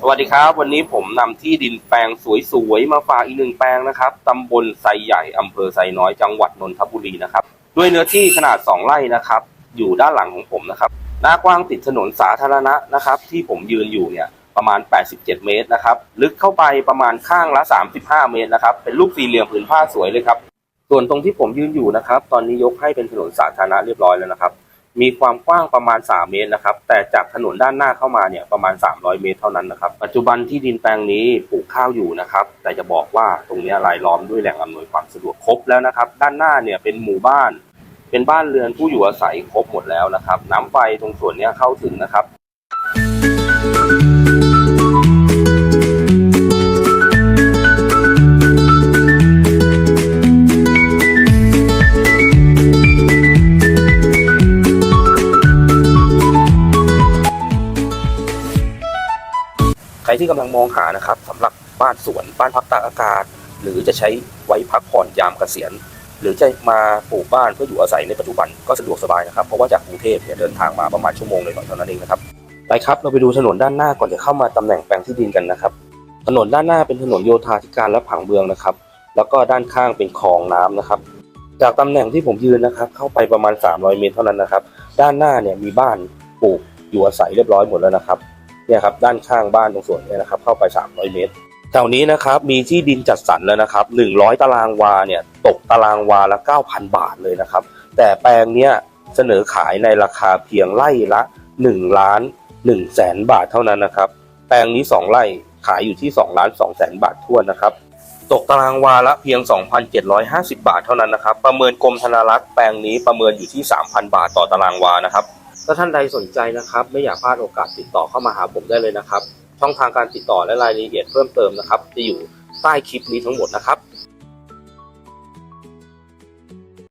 สวัสดีครับ วันนี้ผมนำที่ดินแปลงสวยๆมาฝากอีกหนึ่งแปลงนะครับตำบลไซใหญ่อำเภอไซน้อยจังหวัดนนทบุรีนะครับ ด้วยเนื้อที่ขนาด 2 ไร่นะครับ อยู่ด้านหลังของผมนะครับ หน้ากว้างติดถนนสาธารณะนะครับ ที่ผมยืนอยู่เนี่ยประมาณ 87 เมตรนะครับ ลึกเข้าไปประมาณข้างละ 35 เมตรนะครับ เป็นรูปสี่เหลี่ยมผืนผ้าสวยเลยครับ ส่วนตรงที่ผมยืนอยู่นะครับ ตอนนี้ยกให้เป็นถนนสาธารณะเรียบร้อยแล้วนะครับ มีความกว้างประมาณ 3 เมตรนะครับ แต่จากถนนด้านหน้าเข้ามาเนี่ยประมาณ 300 เมตรเท่านั้นนะครับ ปัจจุบันที่ดินแปลงนี้ปลูกข้าวอยู่นะครับ แต่จะบอกว่าตรงนี้รายล้อมด้วยแหล่งอำนวยความสะดวกครบแล้วนะครับ ด้านหน้าเนี่ยเป็นหมู่บ้าน เป็นบ้านเรือนผู้อยู่อาศัยครบหมดแล้วนะครับ น้ำไฟตรงส่วนเนี้ยเข้าถึงนะครับ ใครที่กำลังมองหานะครับสำหรับบ้านสวนบ้านพักตากอากาศ หรือจะใช้ไว้พักผ่อนยามเกษียณ หรือจะมาปลูกบ้านเพื่ออยู่อาศัยในปัจจุบันก็สะดวกสบายนะครับเพราะว่าจากกรุงเทพเนี่ยเดินทางมาประมาณชั่วโมงเลยก่อนเท่านั้นเองนะครับไปครับเราไปดูถนนด้านหน้าก่อนจะเข้ามาตำแหน่งแปลงที่ดินกันนะครับ ถนนด้านหน้าเป็นถนนโยธาธิการและผังเมืองนะครับ แล้วก็ด้านข้างเป็นคลองน้ำนะครับ จากตำแหน่งที่ผมยืนนะครับ เข้าไปประมาณ 300 เมตรเท่านั้นนะครับ ด้านหน้าเนี่ยมีบ้านปลูกอยู่อาศัยเรียบร้อยหมดแล้วนะครับ เนี่ยครับด้านข้างบ้านตรงส่วนเนี้นะครับเข้าไป 300 เมตรแถวนี้นะครับมีที่ดินจัดสรรแล้วนะครับ 100 ตารางวาเนี่ยตกตารางวาละ 9,000 บาทเลยนะครับ แต่แปลงเนี้ยเสนอขายในราคาเพียงไร่ละ1ล้าน1แสนบาทเท่านั้นนะครับ แปลงนี้ 2 ไร่ขายอยู่ที่2ล้าน2แสนบาททั่วนะครับ ตกตารางวาละเพียง 2,750 บาทเท่านั้นนะครับ ประเมินกรมธนารักษ์แปลงนี้ประเมินอยู่ที่ 3,000 บาทต่อตารางวานะครับ ถ้าท่านใดสนใจนะครับ ไม่อยากพลาดโอกาสติดต่อเข้ามาหาผมได้เลยนะครับ ช่องทางการติดต่อและรายละเอียดเพิ่มเติมนะครับ จะอยู่ใต้คลิปนี้ทั้งหมดนะครับ